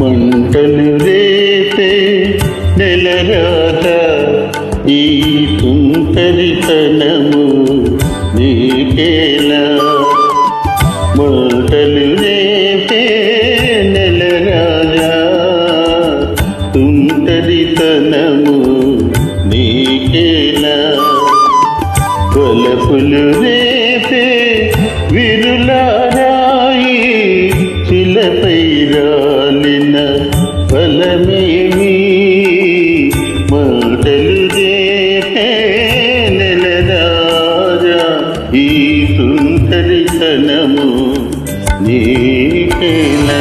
మంటలు రేపే నెలరాత ఈ తుంటరితనము నీకేలా మంటలు రేపే నెలరాజా తుంటరితనము నీకేలా కొలపులు రేపే విరులా ఫలమేమి? మాటలు రేపే నెలరాజా ఈ సుందరితనము నీకేలా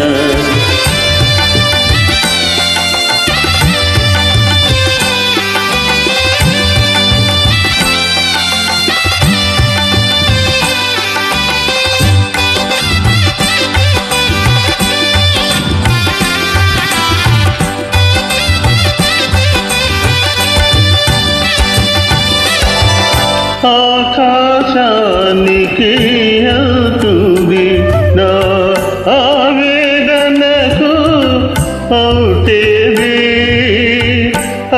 ఆకాశానికి అవుతుంది నా ఆవేదనకు అవుతేది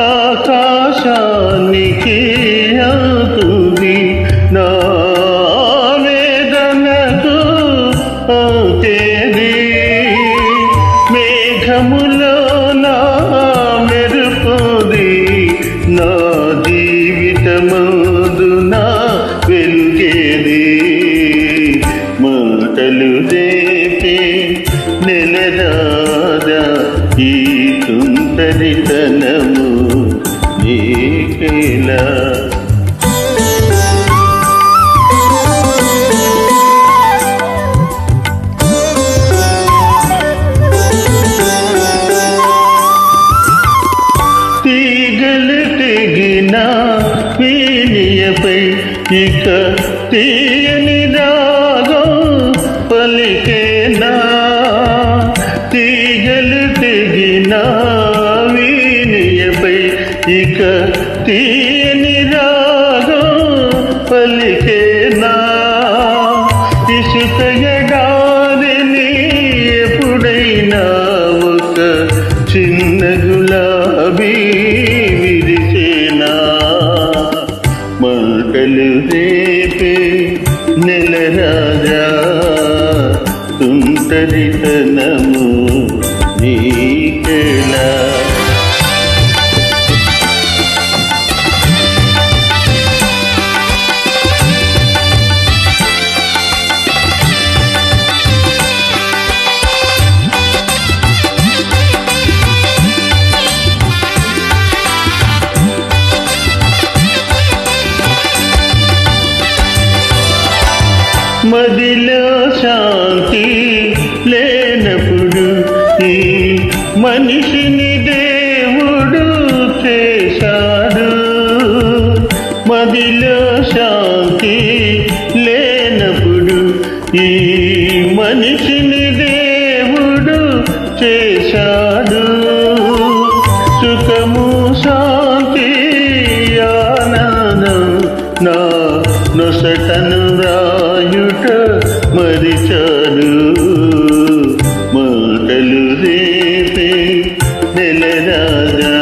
ఆకాశానికి అవుతుంది నా ఆవేదనకు అవుతేది మేఘములో నా మెరుపుది నా జీవితము. మాటలు రేపే నెలరాదా ఈ తుంటరితనము నీకేలా తీగలు తెగిన వీణియపై ఇక తీయని తీయని రాగం పలికేనా ఇసుక ఎడారిని ఎప్పుడైనా ఒక చిన్న గులాబీ విరిసేనా మాటలు రేపే నెల రాజా తుంటరితనము నీకెలా మదిలో శాంతి లేనప్పుడు ఈ మనిషిని దేవుడు చేశాడు. మదిలో శాంతి లేనప్పుడు ఈ మనిషిని దేవుడు చేశాడు. సుఖము శా మాట మరిచాను. మాటలు రేపే నెల రాజా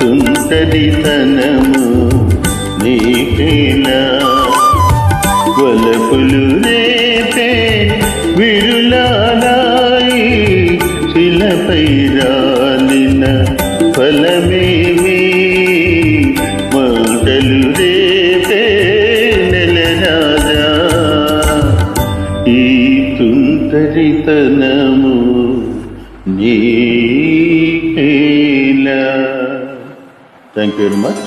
తుంటరితనము నీకేనా తుంటరితనము నీకేలా థ్యాంక్ యూ వెరీ మచ్